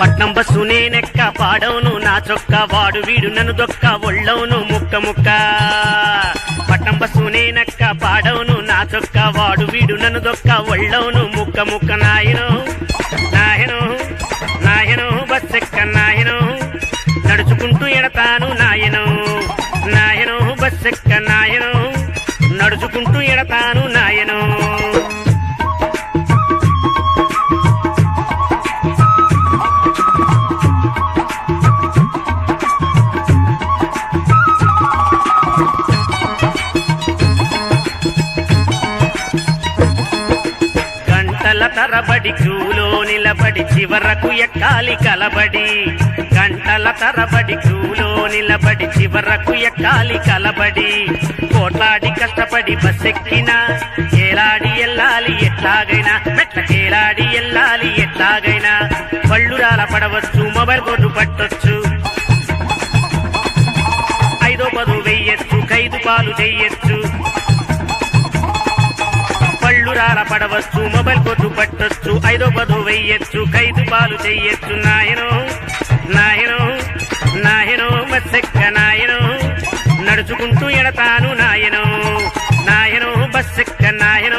పట్నం బస్సు నేనెక్క పాడవును నా చొక్క వాడు వీడు నన్ను దొక్క ఒళ్ళవును ముక్క ముక్క. పట్నం బస్సు నేనెక్క పాడవును నా చొక్క వాడు వీడు నన్ను దొక్క ఒళ్ళవును ముక్క ముక్క. నాయను నాయను నాయను బస్సెక్క నాయను. నడుచుకుంటూ ఎడతాను నాయను నాయను బస్సెక్క నాయను. నడుచుకుంటూ ఎడతాను నాయను. తరబడి క్యూలో నిలబడి చివరకు ఎక్కాలి కలబడి. గంటల తరబడి క్యూలో నిలబడి చివరకు ఎక్కాలి కలబడి. కోట్లాడి కష్టపడి బస్సెక్కినా ఏలాడి ఎల్లాలి ఎట్లాగైనా మెట్లకేలాడి ఎల్లాలి ఎట్లాగైనా. పళ్ళు రాల పడవచ్చు మొబైల్ బోర్డు పట్టొచ్చు. ఐదో పదు వెయ్యొచ్చు ఖైదు పాలు చెయ్యొచ్చు పడవచ్చు మొబైల్ కొట్టు పట్టొచ్చు. ఐదో పదు వెయ్యొచ్చు. ఖైదు పాలు చెయ్యొచ్చు. నాయనో నాయనో నాయనో బస్సెక్క నాయనో. నడుచుకుంటూ ఎడతాను నాయనో. నాయనో బస్సెక్క నాయనో.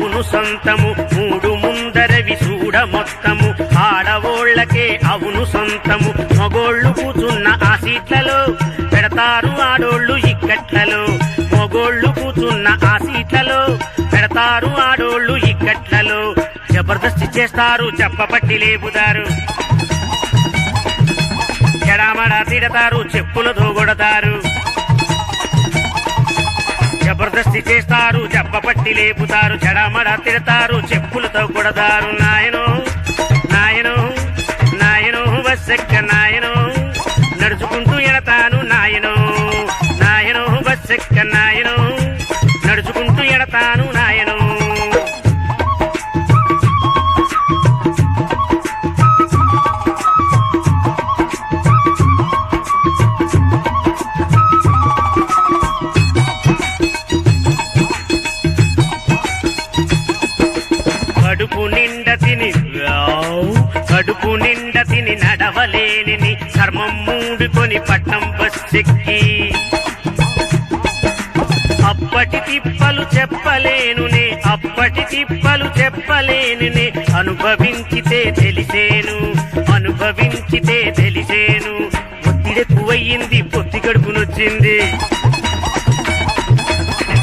అవును సొంతము మూడు ముందరవి చూడ మొత్తము. ఆడవోళ్ళకే అవును సొంతము. మగోళ్ళు కూచున్న ఆ సీట్లలో పెడతారు ఆడోళ్ళు ఇక్కట్లలో. మగోళ్ళు కూచున్న ఆ సీట్లలో పెడతారు ఆడోళ్ళు ఇక్కట్లలో. జబర్దస్తి చేస్తారు చెప్పపట్టి లేపుతారు. చెడామడా తిడతారు చెప్పులతో కొడతారు. జబర్దస్తి చేస్తారు జబ్బపట్టి లేపుతారు జడమడ తిడతారు చెప్పులతో కొడతారు నాయను నాయను నాయను బస్సెక్క కడుపు నిండ తిని నడవలేని చర్మం మూడుకొని పట్నం బస్సెక్కి. అప్పటి తిప్పలు చెప్పలేనునే అప్పటి తిప్పలు చెప్పలేనునే అనుభవించితే తెలిసేను అనుభవించితే తెలిసేను. ఒత్తిడెక్కువయ్యింది పొత్తి కడుపునొచ్చింది.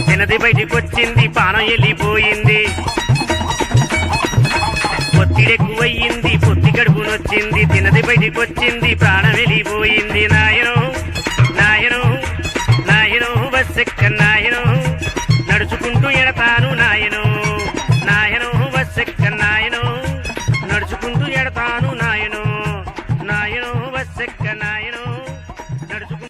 తినది బయటకొచ్చింది పానం వెళ్ళిపోయింది ఒత్తిడెక్కువయ్యింది పొత్తి తినది బయటికొచ్చింది ప్రాణం వెళ్ళిపోయింది